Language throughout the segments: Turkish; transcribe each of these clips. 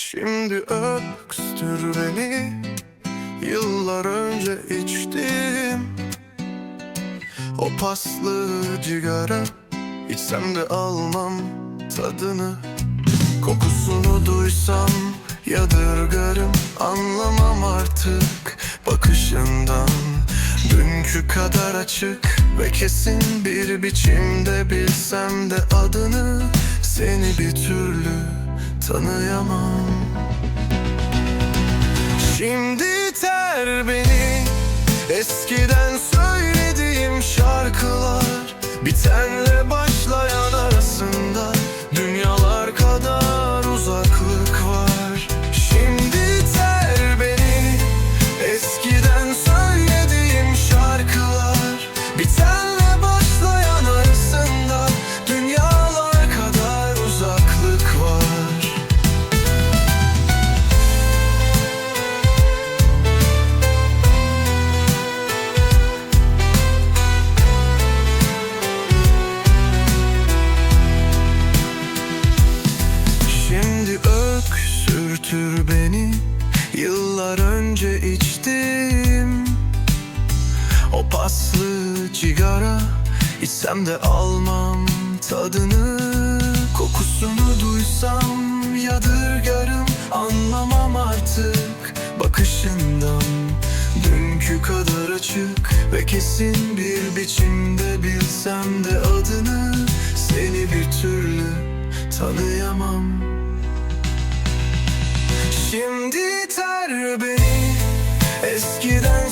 Şimdi öpstür beni. Yıllar önce içtim. O paslı cigara İçsem de almam tadını. Kokusunu duysam yadırgarım Anlamam artık bakışından. Dünkü kadar açık ve kesin bir biçimde Bilsem de adını seni bir türlü tanıyamam. Şimdi ter beni. Eskiden söylediğim şarkılar Bitenle başlayan arasında Dünyalar kadar uzaklık var önce içtim. O paslı cigara İçsem de almam tadını. Kokusunu duysam yadırgarım. Anlamam artık bakışından. Dünkü kadar açık ve kesin bir biçimde Bilsem de adını. Seni bir türlü tanıyamam. Şimdi ter beni Eskiden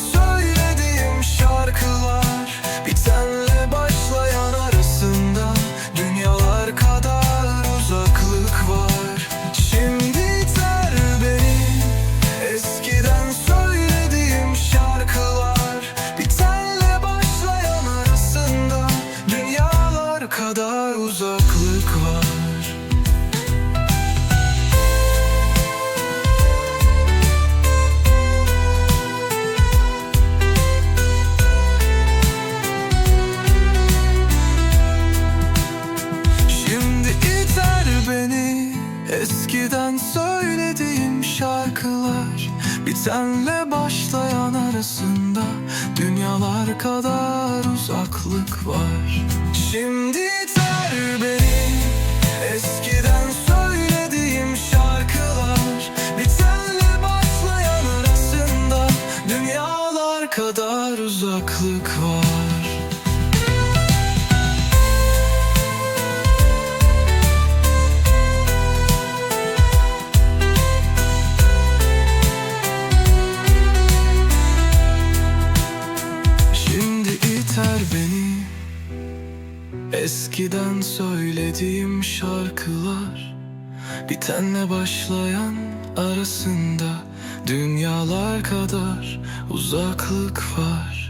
Eskiden söylediğim şarkılar Bitenle başlayan arasında Dünyalar kadar uzaklık var. Şimdi iter beni Eskiden söylediğim şarkılar Bitenle başlayan arasında Dünyalar kadar uzaklık var İter beni. Eskiden söylediğim şarkılar Bitenle başlayan arasında Dünyalar kadar uzaklık var